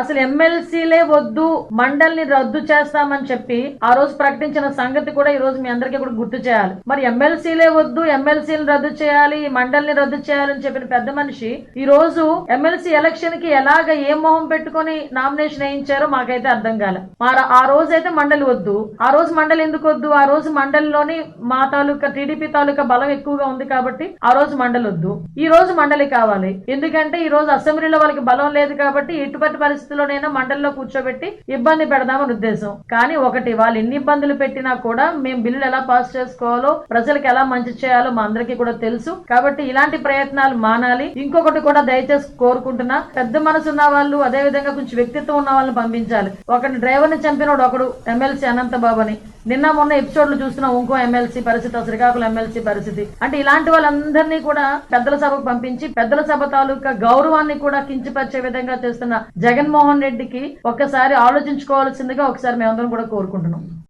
అసలు ఎమ్మెల్సీలే వద్దు మండలిని రద్దు చేస్తామని చెప్పి ఆ రోజు ప్రకటించిన సంగతి కూడా ఈ రోజు మీ అందరికీ కూడా గుర్తు చేయాలి. మరి ఎమ్మెల్సీలే వద్దు ఎమ్మెల్సీని రద్దు చేయాలి మండలిని రద్దు చేయాలని చెప్పిన పెద్ద మనిషి ఈ రోజు ఎమ్మెల్సీ ఎలక్షన్కి ఎలాగ ఏ మొహం పెట్టుకొని నామినేషన్ వేయించారో మాకైతే అర్థం కాలే. మరి ఆ రోజు అయితే మండలి వద్దు ఆ రోజు మండలి ఎందుకు వద్దు ఆ రోజు మండలిలోని మా తాలూకా టీడీపీ తాలూకా బలం ఎక్కువగా ఉంది కాబట్టి ఆ రోజు మండలి వద్దు. ఈ రోజు మండలి కావాలి. ఎందుకంటే ఈ రోజు అసెంబ్లీలో వాళ్ళకి బలం లేదు కాబట్టి ఎటువంటి పరిస్థితుల్లోనైనా మండలిలో కూర్చోబెట్టి ఇబ్బంది పెడదామని ఉద్దేశం. కానీ ఒకటి వాళ్ళు ఎన్ని ఇబ్బందులు పెట్టినా కూడా మేము బిల్లులు ఎలా పాస్ చేసుకోవాలో ప్రజలకు ఎలా మంచి చేయాలో మా అందరికీ కూడా తెలుసు. కాబట్టి ఇలాంటి ప్రయత్నాలు మానాలి. ఇంకొకటి కూడా దయచేసి కోరుకుంటున్నా పెద్ద మనసు ఉన్న వాళ్ళు అదే విధంగా కొంచెం వ్యక్తిత్వం ఉన్న వాళ్ళని పంపించాలి. ఒకటి డ్రైవర్ని చంపినోడు ఒకడు ఎమ్మెల్సీ అనంతబాబు అని నిన్న మొన్న ఎపిసోడ్లు చూస్తున్నాం ఇంకో ఎమ్మెల్సీ పరిస్థితి శ్రీకాకుళం ఎమ్మెల్సీ పరిస్థితి. అంటే ఇలాంటి వాళ్ళందరినీ కూడా పెద్దల సభకు పంపించి పెద్దల సభ తాలూకా గౌరవాన్ని కూడా కించపరిచే విధంగా చేస్తున్న జగన్ జగన్మోహన్ రెడ్డికి ఒక్కసారి ఆలోచించుకోవాల్సిందిగా ఒకసారి మేమందరం కూడా కోరుకుంటున్నాం.